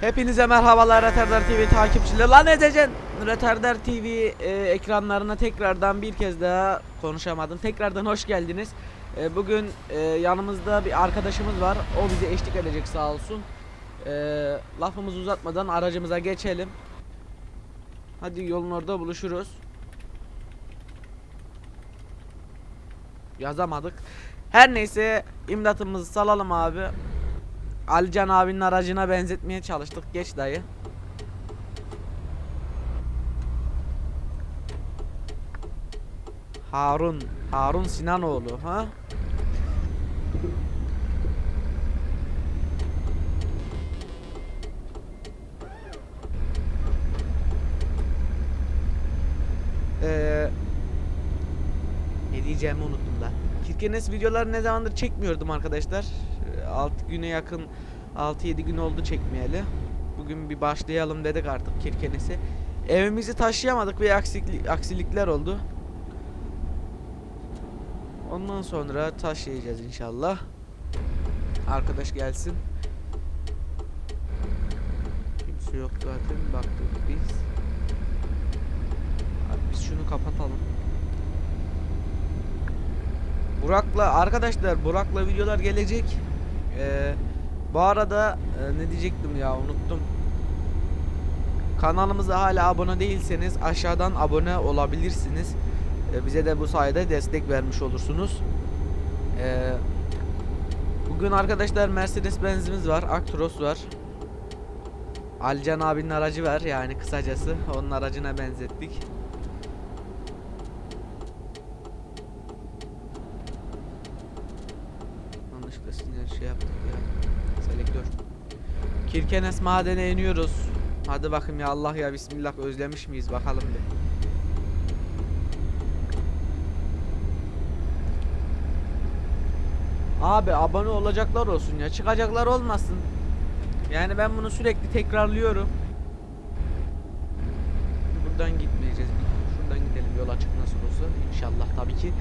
Hepinize merhabalar Retardar TV takipçileri. Lan edeceksin. Retardar TV e, ekranlarına tekrardan bir kez daha konuşamadım. Tekrardan hoş geldiniz. E, bugün e, yanımızda bir arkadaşımız var. O bize eşlik edecek sağ olsun. E, lafımızı uzatmadan aracımıza geçelim. Hadi yolun orada buluşuruz. Yazamadık. Her neyse imdatımızı salalım abi. Alican abinin aracına benzetmeye çalıştık. Geç dayı. Harun. Harun Sinanoğlu ha? Ee, ne diyeceğimi unuttum da. Kirkenes videoları ne zamandır çekmiyordum arkadaşlar. 6 güne yakın 6-7 gün oldu çekmeyeli. Bugün bir başlayalım dedik artık Kirkenes'e. Evimizi taşıyamadık ve aksilik, aksilikler oldu. Ondan sonra taşıyacağız inşallah. Arkadaş gelsin. Kimse yok zaten baktık biz. Abi biz şunu kapatalım. Burak'la arkadaşlar Burak'la videolar gelecek. Ee, bu arada e, ne diyecektim ya unuttum. Kanalımıza hala abone değilseniz aşağıdan abone olabilirsiniz. Ee, bize de bu sayede destek vermiş olursunuz. Ee, bugün arkadaşlar Mercedes Benz'imiz var, Actros var. Alcan abinin aracı var yani kısacası onun aracına benzettik. Yanlışlıkla sinyal şey yaptık ya. Selektör. Kirkenes madene iniyoruz. Hadi bakayım ya Allah ya Bismillah özlemiş miyiz bakalım bir. Abi abone olacaklar olsun ya çıkacaklar olmasın. Yani ben bunu sürekli tekrarlıyorum. Buradan gitmeyeceğiz. Şuradan gidelim yol açık nasıl olsa inşallah tabii ki.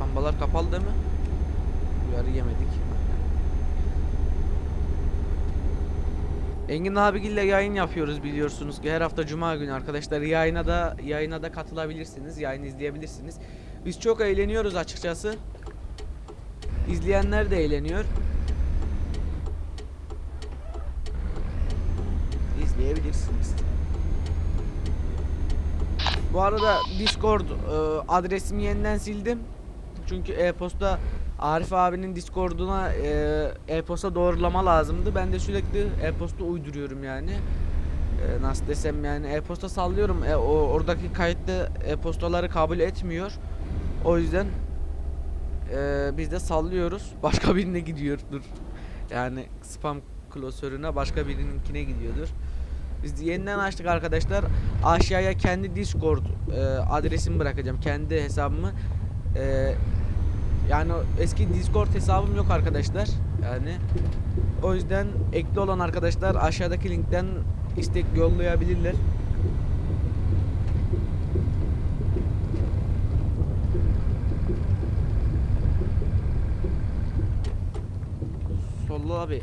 Lambalar kapalı değil mi? Uyarı yemedik. Engin abigille yayın yapıyoruz biliyorsunuz ki her hafta cuma günü arkadaşlar yayına da yayına da katılabilirsiniz. Yayını izleyebilirsiniz. Biz çok eğleniyoruz açıkçası. İzleyenler de eğleniyor. İzleyebilirsiniz. Bu arada Discord e, adresimi yeniden sildim. Çünkü e-posta Arif abinin Discord'una e, e-posta doğrulama lazımdı. Ben de sürekli e-posta uyduruyorum yani. E, nasıl desem yani e-posta sallıyorum. E, o oradaki kayıtlı e-postaları kabul etmiyor. O yüzden e, biz de sallıyoruz. Başka birine gidiyordur. Yani spam klasörüne başka birininkine gidiyordur. Biz de yeniden açtık arkadaşlar. Aşağıya kendi Discord e, adresimi bırakacağım. Kendi hesabımı. E, yani eski Discord hesabım yok arkadaşlar. Yani o yüzden ekli olan arkadaşlar aşağıdaki linkten istek yollayabilirler. Solla abi.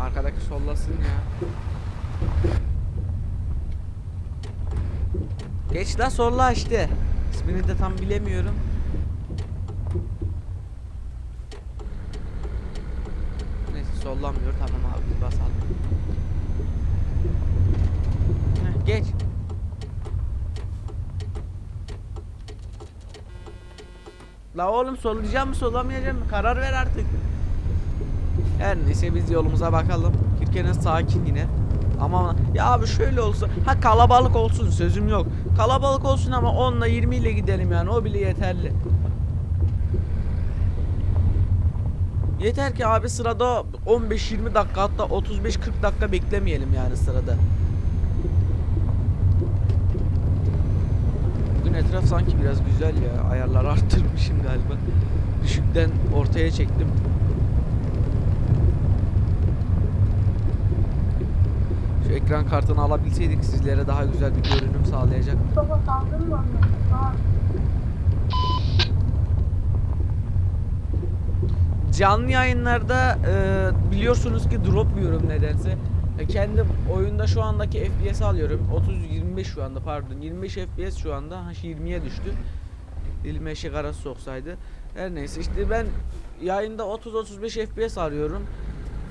Arkadaki sollasın ya. Geç la solla işte. İsmini de tam bilemiyorum. Neyse sollanmıyor tamam abi biz basalım. Heh, geç. La oğlum sollayacağım mı sollamayacağım mı karar ver artık. Her neyse biz yolumuza bakalım. Kirkenes sakin yine. Ama ya abi şöyle olsa ha kalabalık olsun sözüm yok. Kalabalık olsun ama 10 ile 20 ile gidelim yani o bile yeterli. Yeter ki abi sırada 15-20 dakika hatta 35-40 dakika beklemeyelim yani sırada. Bugün etraf sanki biraz güzel ya. Ayarları arttırmışım galiba. Düşükten ortaya çektim. Ekran kartını alabilseydik sizlere daha güzel bir görünüm sağlayacaktı. Mustafa saldın mı canlı yayınlarda e, biliyorsunuz ki drop yiyorum nedense. E, kendi oyunda şu andaki FPS alıyorum. 30 25 şu anda pardon. 25 FPS şu anda. Ha 20'ye düştü. Dilime eşek arası soksaydı. Her neyse işte ben yayında 30 35 FPS arıyorum.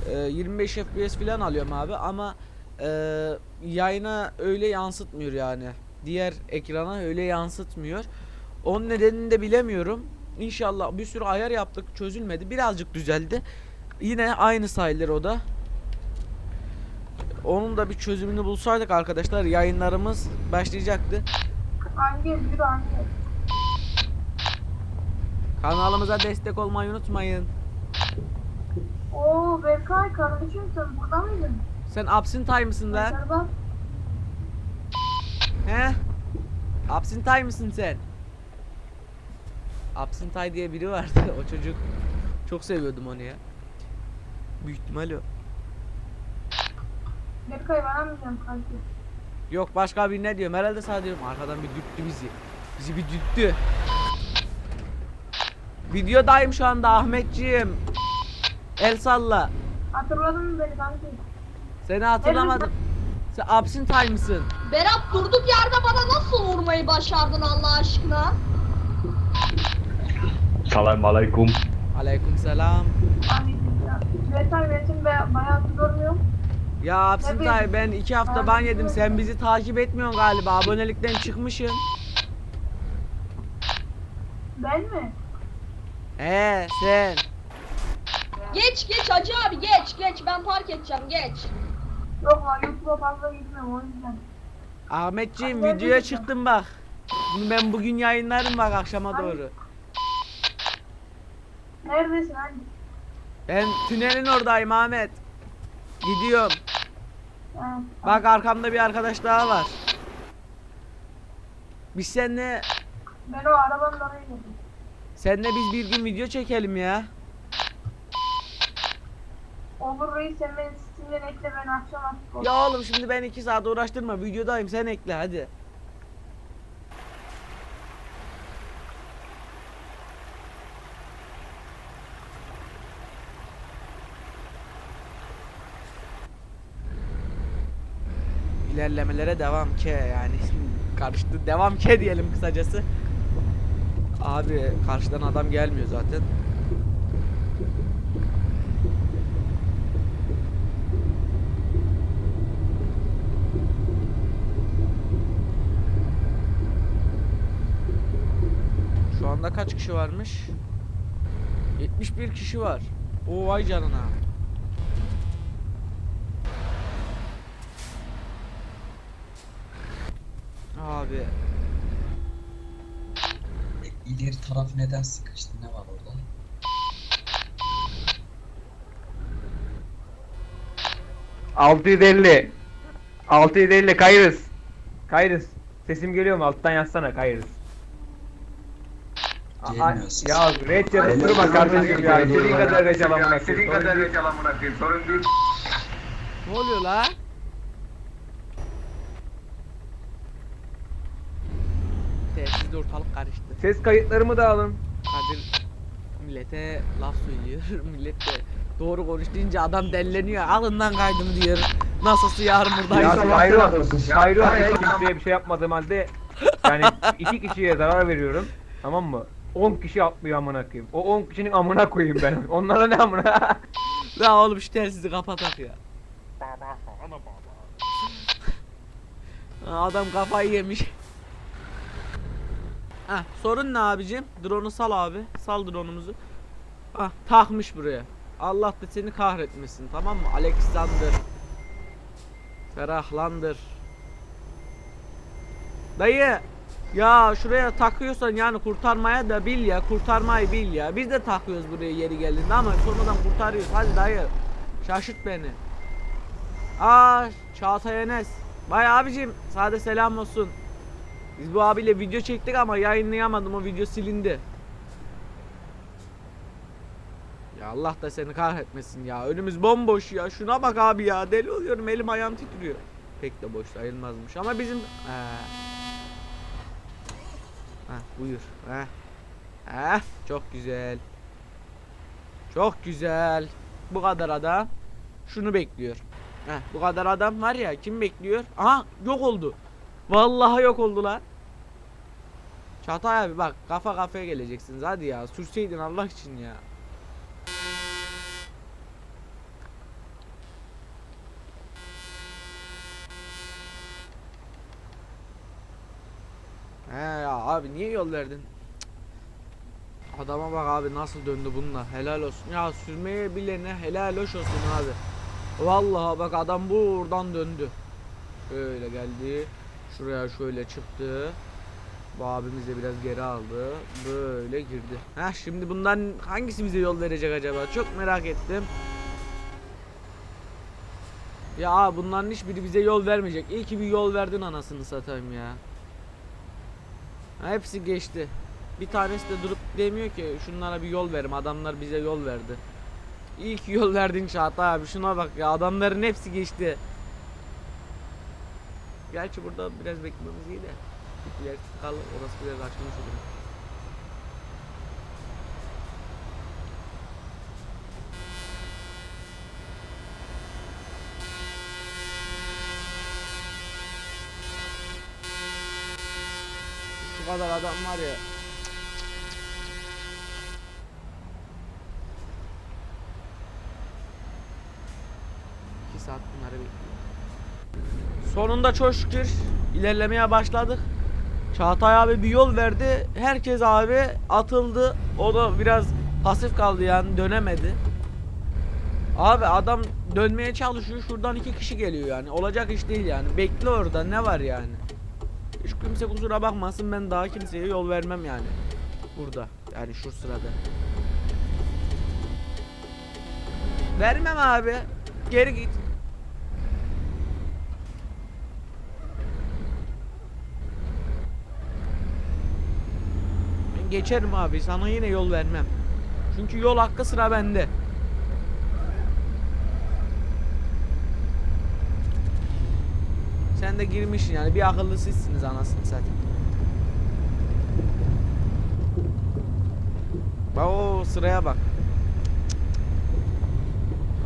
E, 25 FPS falan alıyorum abi ama e, yayına öyle yansıtmıyor yani. Diğer ekrana öyle yansıtmıyor. Onun nedenini de bilemiyorum. İnşallah bir sürü ayar yaptık çözülmedi. Birazcık düzeldi. Yine aynı sayılır o da. Onun da bir çözümünü bulsaydık arkadaşlar yayınlarımız başlayacaktı. Hangi bir hangi? Kanalımıza destek olmayı unutmayın. Oo Berkay kardeşim sen burada mıydın? Sen absintay mısın lan? Dışarıda. He? Absintay mısın sen? Absintay diye biri vardı. o çocuk çok seviyordum onu ya. Büyük ihtimal o. Berkay bana mı diyorsun? Yok başka bir ne diyorum herhalde sana diyorum arkadan bir dürttü bizi. Bizi bir dürttü. Videodayım şu anda Ahmetciğim. El salla. Hatırladın mı beni kanki? Seni hatırlamadım. Sen absintay mısın? Berat durduk yerde bana nasıl vurmayı başardın Allah aşkına? Salam aleyküm. Aleykümselam. Ya. Berkay ben seni be- bayağı görmüyorum. Ya Absintay ben iki hafta ban yedim. Sen bizi takip etmiyorsun galiba. Abonelikten çıkmışsın. Ben mi? He sen. Geç geç Hacı abi geç geç ben park edeceğim geç. Yok lan YouTube'a fazla gitmiyorum o yüzden. Ahmetciğim videoya de- çıktım bak. Bunu ben bugün yayınlarım bak akşama doğru. Neredesin hani? Ben tünelin oradayım Ahmet. Gidiyorum. Ha, Bak arkamda bir arkadaş daha var. Biz seninle Ben o arabanın oraya girdim. seninle biz bir gün video çekelim ya. Olur reis sen beni Steam'den ekle ben akşam Ya oğlum şimdi ben iki saat uğraştırma videodayım sen ekle hadi. İlerlemelere devam ke yani karıştı devam ke diyelim kısacası. Abi karşıdan adam gelmiyor zaten. Anda kaç kişi varmış? 71 kişi var. O vay canına. Abi İleri taraf neden sıkıştı? Ne var orada? Altı yüz elli. Altı yüz elli kayırız. Kayırız. Sesim geliyor mu? Alttan yazsana kayırız. Gelmiyor ses. Ya red yazıp durma kardeşim ya. İstediğin kadar red alamına İstediğin kadar geç amına koyayım. Sorun değil. ne oluyor la? Telsizde ortalık karıştı. Ses kayıtlarımı da alın. Kadir millete laf söylüyor. Millet de doğru konuş deyince adam delleniyor. Alından kaydım diyor. Nasılsa yarın Ya buradayız. Spyro atıyorsun. Spyro atıyorsun. Kimseye bir şey yapmadığım halde yani iki kişiye zarar veriyorum. Tamam mı? 10 kişi atlıyor amına koyayım. O 10 kişinin amına koyayım ben. Onlara ne amına? Ya oğlum şu telsizi kapatak ya. Ha, Adam kafayı yemiş. Heh, sorun ne abicim? Drone'u sal abi. Sal drone'umuzu. Ah takmış buraya. Allah da seni kahretmesin tamam mı? Alexander. Ferahlandır. Dayı ya şuraya takıyorsan yani kurtarmaya da bil ya kurtarmayı bil ya. Biz de takıyoruz buraya yeri geldiğinde ama sonradan kurtarıyoruz. Hadi dayı şaşırt beni. Aa Çağatay Enes. Bay abicim sade selam olsun. Biz bu abiyle video çektik ama yayınlayamadım o video silindi. Ya Allah da seni kahretmesin ya. Önümüz bomboş ya. Şuna bak abi ya. Deli oluyorum. Elim ayağım titriyor. Pek de boş sayılmazmış ama bizim Ee. Heh, buyur. Heh. Heh, çok güzel. Çok güzel. Bu kadar adam. Şunu bekliyor. Heh, bu kadar adam var ya kim bekliyor? Aha yok oldu. Vallahi yok oldular. Çağatay abi bak kafa kafaya geleceksiniz hadi ya sürseydin Allah için ya. He ya abi niye yol verdin? Adama bak abi nasıl döndü bununla helal olsun. Ya sürmeye bilene helal hoş olsun abi. Vallahi bak adam buradan döndü. Şöyle geldi. Şuraya şöyle çıktı. Bu abimiz de biraz geri aldı. Böyle girdi. Heh şimdi bundan hangisi bize yol verecek acaba? Çok merak ettim. Ya bunların hiçbiri bize yol vermeyecek. İyi ki bir yol verdin anasını satayım ya. Hepsi geçti. Bir tanesi de durup demiyor ki şunlara bir yol verim. Adamlar bize yol verdi. İyi ki yol verdin Çağatay abi. Şuna bak ya adamların hepsi geçti. Gerçi burada biraz beklememiz iyi de. Bir yer tıkalı orası biraz açılmış olur. Şu kadar adam var ya. İki saat bunları bekliyor. Sonunda çok şükür ilerlemeye başladık. Çağatay abi bir yol verdi. Herkes abi atıldı. O da biraz pasif kaldı yani dönemedi. Abi adam dönmeye çalışıyor. Şuradan iki kişi geliyor yani. Olacak iş değil yani. Bekle orada ne var yani. Hiç kimse kusura bakmasın ben daha kimseye yol vermem yani. Burada. Yani şu sırada. Vermem abi. Geri git. Ben geçerim abi. Sana yine yol vermem. Çünkü yol hakkı sıra bende. Sen de girmişsin yani bir akıllı sizsiniz anasını zaten. Bak o sıraya bak.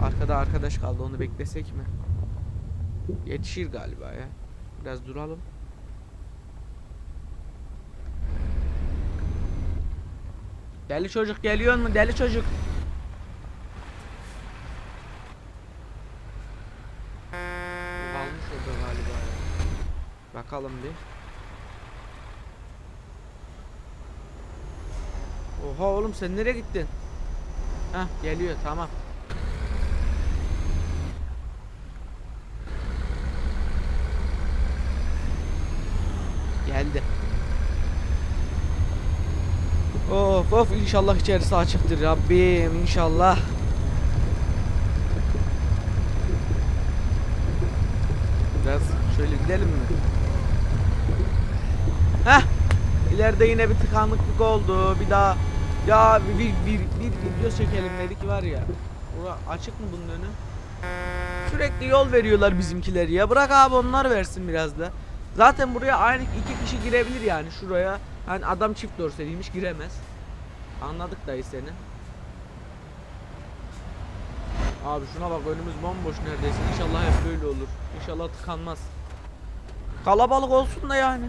Arkada arkadaş kaldı onu beklesek mi? Yetişir galiba ya. Biraz duralım. Deli çocuk geliyor mu? Deli çocuk. Kalmış orada galiba. ya. Bakalım bir. Oha oğlum sen nereye gittin? Hah geliyor tamam. Geldi. Of of inşallah içerisi açıktır Rabbim inşallah. Biraz şöyle gidelim mi? Heh. İleride yine bir tıkanıklık oldu. Bir daha ya bir bir, bir, video çekelim dedik var ya. Bura açık mı bunun önü? Sürekli yol veriyorlar bizimkileri ya. Bırak abi onlar versin biraz da. Zaten buraya aynı iki kişi girebilir yani şuraya. Hani adam çift dorseliymiş giremez. Anladık dayı seni. Abi şuna bak önümüz bomboş neredeyse. İnşallah hep böyle olur. İnşallah tıkanmaz. Kalabalık olsun da yani.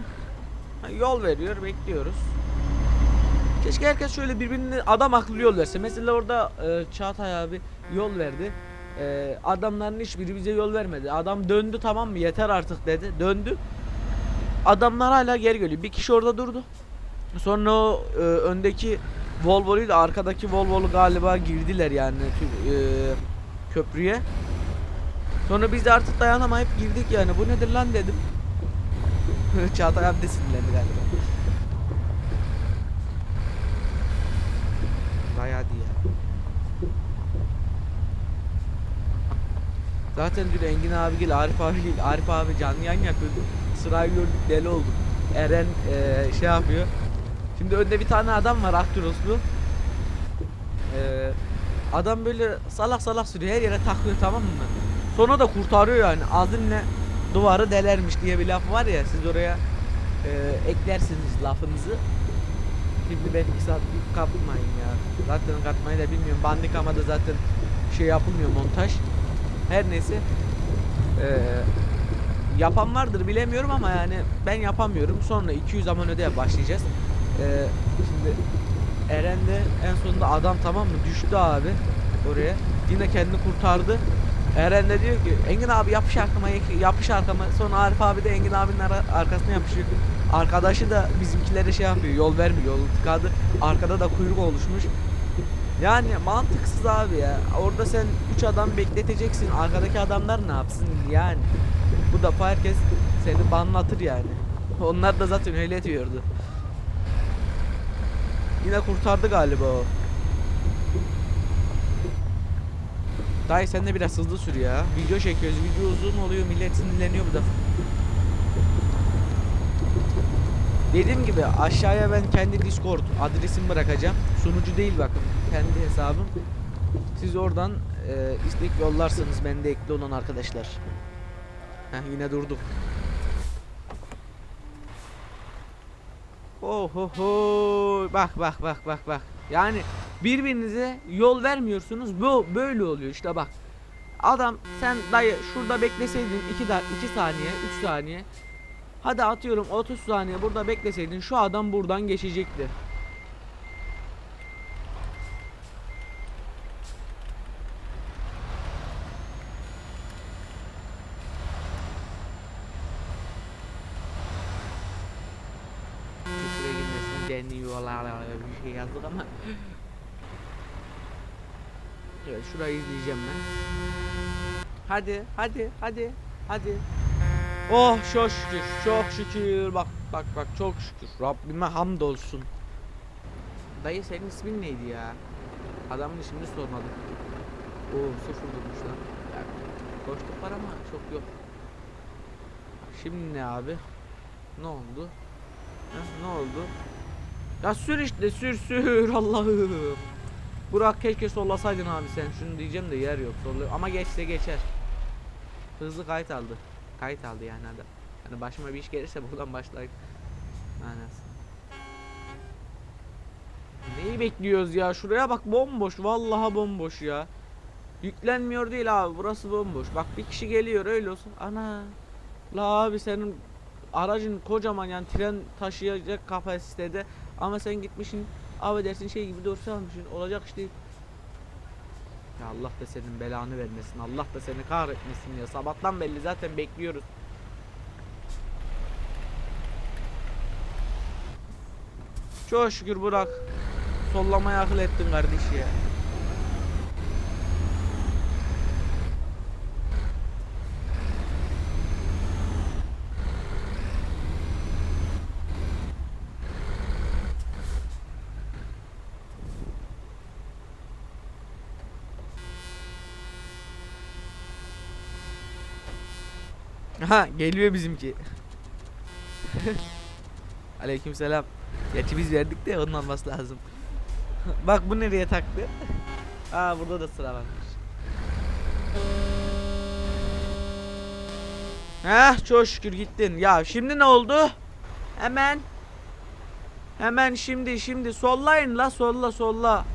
Yol veriyor, bekliyoruz. Keşke herkes şöyle birbirini adam akıllı yol verse. Mesela orada e, Çağatay abi yol verdi. E, adamların hiçbiri bize yol vermedi. Adam döndü tamam mı yeter artık dedi. Döndü. Adamlar hala geri geliyor. Bir kişi orada durdu. Sonra o e, öndeki Volvo'lu ile arkadaki Volvo'lu galiba girdiler yani e, köprüye. Sonra biz de artık dayanamayıp girdik yani. Bu nedir lan dedim. Çağatay abi de sinirlendi galiba. Bayağı diye. Zaten dün Engin abi gel, Arif abi gel, Arif abi canlı yayın yapıyordu. Sırayı gördük deli olduk. Eren eee, şey yapıyor. Şimdi önde bir tane adam var Akturoslu. Eee adam böyle salak salak sürüyor her yere takıyor tamam mı? Sonra da kurtarıyor yani azimle duvarı delermiş diye bir laf var ya siz oraya eee, eklersiniz lafınızı. Şimdi ben iki saat kapmayın ya. Zaten katmayı da bilmiyorum. Bandicam'a da zaten şey yapılmıyor montaj. Her neyse. Ee, yapan vardır bilemiyorum ama yani ben yapamıyorum. Sonra 200 zaman ödeye başlayacağız. Ee, şimdi Eren de en sonunda adam tamam mı düştü abi oraya. Yine kendini kurtardı. Eren de diyor ki Engin abi yapış arkama yapış arkama. Sonra Arif abi de Engin abinin ara- arkasına yapışıyor. Arkadaşı da bizimkilere şey yapıyor yol vermiyor yol tıkadı. Arkada da kuyruk oluşmuş. Yani mantıksız abi ya. Orada sen 3 adam bekleteceksin. Arkadaki adamlar ne yapsın yani? Bu defa herkes seni banlatır yani. Onlar da zaten öyle diyordu. Yine kurtardı galiba o. Dayı sen de biraz hızlı sür ya. Video çekiyoruz. Video uzun oluyor. Millet sinirleniyor bu da. Dediğim gibi aşağıya ben kendi Discord adresimi bırakacağım. Sunucu değil bakın. Kendi hesabım. Siz oradan e, istek yollarsınız bende ekli olan arkadaşlar. Heh, yine durduk. Oh ho ho. Bak bak bak bak bak. Yani birbirinize yol vermiyorsunuz. Bu böyle oluyor işte bak. Adam sen dayı şurada bekleseydin 2 da 2 saniye, 3 saniye. Hadi atıyorum 30 saniye burada bekleseydin şu adam buradan geçecekti. Bir şey yazdık ama şurayı izleyeceğim ben Hadi hadi hadi hadi Oh çok şükür çok şükür bak bak bak çok şükür Rabbime hamdolsun Dayı senin ismin neydi ya? Adamın ismini sormadım Oo sıfır durmuş lan ya, Koştuk var ama çok yok Şimdi ne abi? Ne oldu? Heh, ne oldu? Ya sür işte sür sür Allah'ım. Burak keşke sollasaydın abi sen şunu diyeceğim de yer yok solluyor ama geçse geçer. Hızlı kayıt aldı. Kayıt aldı yani adam. Hani başıma bir iş gelirse buradan başlayıp. Anasını. Neyi bekliyoruz ya? Şuraya bak bomboş. Vallahi bomboş ya. Yüklenmiyor değil abi. Burası bomboş. Bak bir kişi geliyor öyle olsun. Ana. La abi senin aracın kocaman yani tren taşıyacak kapasitede ama sen gitmişsin affedersin şey gibi dorsa almışsın olacak iş değil. Ya Allah da senin belanı vermesin Allah da seni kahretmesin ya sabahtan belli zaten bekliyoruz. Çok şükür Burak sollamaya akıl ettin kardeş ya. Aha geliyor bizimki. Aleykümselam. Gerçi biz verdik de onun alması lazım. Bak bu nereye taktı? Aa burada da sıra varmış. Heh çok şükür gittin. Ya şimdi ne oldu? Hemen. Hemen şimdi şimdi sollayın la solla solla.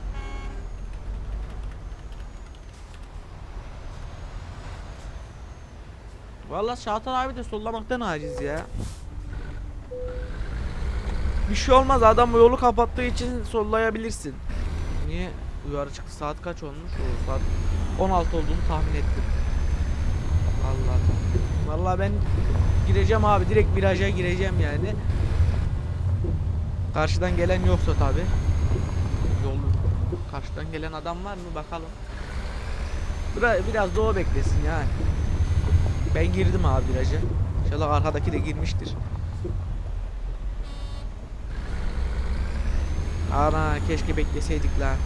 Vallahi Şahan abi de sollamaktan aciz ya. Bir şey olmaz adam bu yolu kapattığı için sollayabilirsin. Niye uyarı çıktı saat kaç olmuş? O saat 16 olduğunu tahmin ettim. Allah. Vallahi ben gireceğim abi direkt viraja gireceğim yani. Karşıdan gelen yoksa tabi. Yol karşıdan gelen adam var mı bakalım. Biraz, o beklesin yani. Ben girdim abi viraja. İnşallah arkadaki de girmiştir. Ana keşke bekleseydik lan.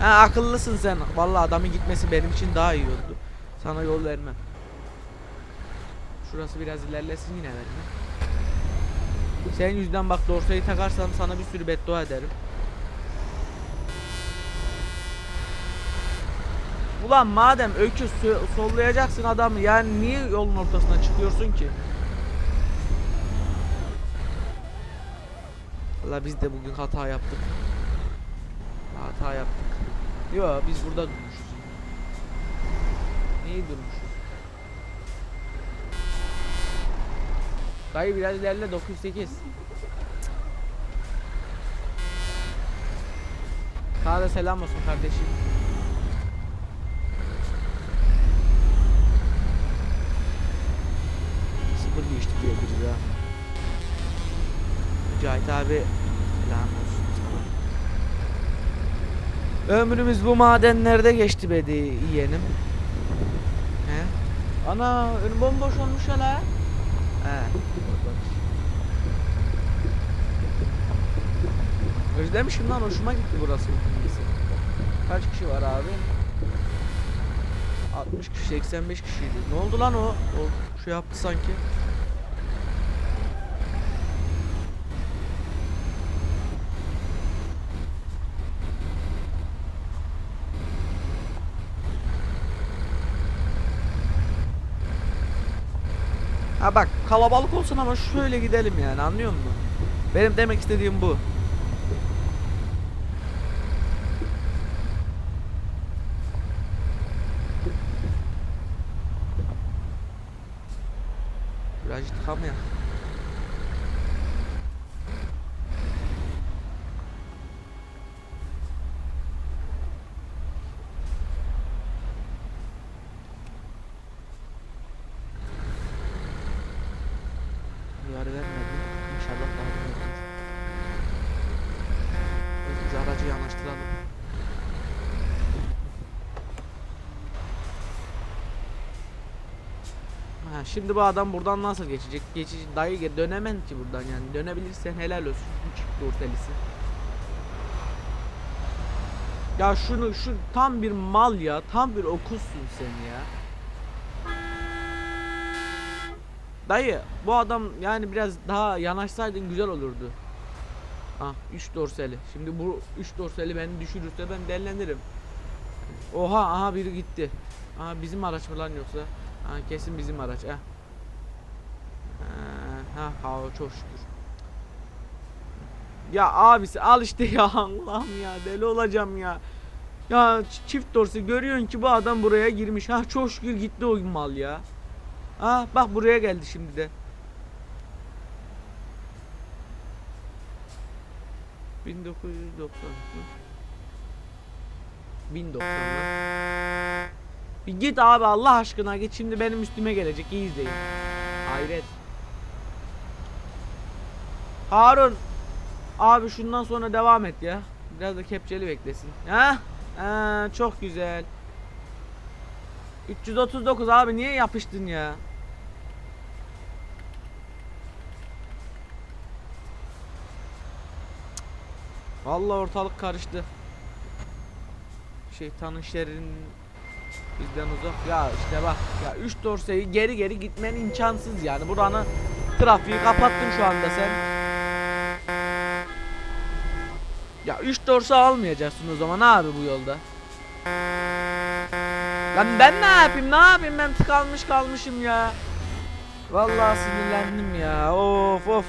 Ha akıllısın sen. Vallahi adamın gitmesi benim için daha iyi oldu. Sana yol vermem. Şurası biraz ilerlesin yine vermem. Senin yüzünden bak dorsayı takarsam sana bir sürü beddua ederim. Ulan madem öküz sollayacaksın adamı yani niye yolun ortasına çıkıyorsun ki? Valla biz de bugün hata yaptık. Hata yaptık. Yo biz burada durmuşuz. Neyi durmuşuz? Dayı biraz ilerle 908. Sana da selam olsun kardeşim. Sıfır geçtik diye biri ya. Abi selam olsun sana. Ömrümüz bu madenlerde geçti be de yeğenim. He? Ana önüm bomboş olmuş ya la. He. Özlemişim lan hoşuma gitti burası. Kaç kişi var abi? 60 kişi 85 kişiydi. Ne oldu lan o? O şey yaptı sanki. Ha bak kalabalık olsun ama şöyle gidelim yani anlıyor musun? Benim demek istediğim bu. Birazcık tıkama ya. Uyarı vermedi. İnşallah daha da vermez. Biz aracı yanaştıralım. Ha, şimdi bu adam buradan nasıl geçecek? Geçici dayı dönemem ki buradan yani. Dönebilirsen helal olsun. Çift ortelisi. Ya şunu şu tam bir mal ya. Tam bir okulsun sen ya. Dayı bu adam yani biraz daha yanaşsaydın güzel olurdu. Ah 3 dorseli. Şimdi bu 3 dorseli beni düşürürse ben dellenirim. Oha aha biri gitti. Aha bizim araç mı yoksa? Ha kesin bizim araç ha. Ha ha çok şükür. Ya abisi al işte ya Allah'ım ya deli olacağım ya. Ya çift dorsi görüyorsun ki bu adam buraya girmiş. Ha çok şükür gitti o mal ya. Ha bak buraya geldi şimdi de. 1990 1090 Bir git abi Allah aşkına git şimdi benim üstüme gelecek iyi izleyin. Hayret. Harun abi şundan sonra devam et ya. Biraz da kepçeli beklesin. Ha? Ha, çok güzel. 339 abi niye yapıştın ya? Vallahi ortalık karıştı. Şeytanın şerrinin bizden uzak. Ya işte bak ya 3 dorseyi geri geri gitmen imkansız yani. Buranı trafiği kapattın şu anda sen. Ya 3 dorse almayacaksın o zaman abi bu yolda. Lan ben ne yapayım ne yapayım ben tıkanmış kalmışım ya. Vallahi sinirlendim ya. Of of.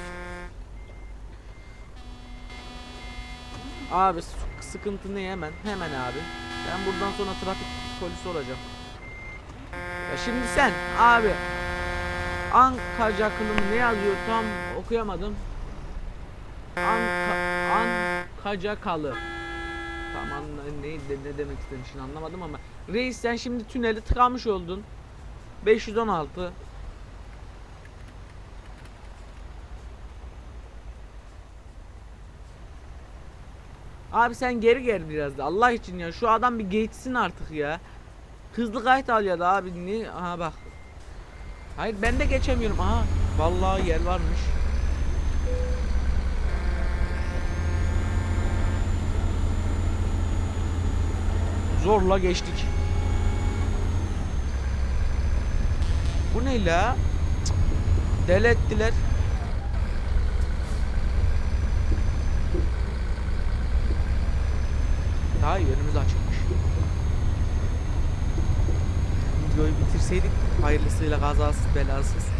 Abi sıkıntı ne hemen? Hemen abi. Ben buradan sonra trafik polisi olacağım. Ya şimdi sen abi Ankacakılı mı ne yazıyor tam okuyamadım. Anka, Ankacakalı. Tamam ne, ne, demek istemişsin anlamadım ama Reis sen şimdi tüneli tıkamış oldun 516 Abi sen geri gel biraz da. Allah için ya. Şu adam bir geçsin artık ya. Hızlı kayıt al ya da abi. Ne? Aha bak. Hayır ben de geçemiyorum. Aha. Vallahi yer varmış. Zorla geçtik. Bu ne la? Cık. Deli ettiler. Daha iyi önümüz açılmış. Videoyu bitirseydik hayırlısıyla kazasız belasız.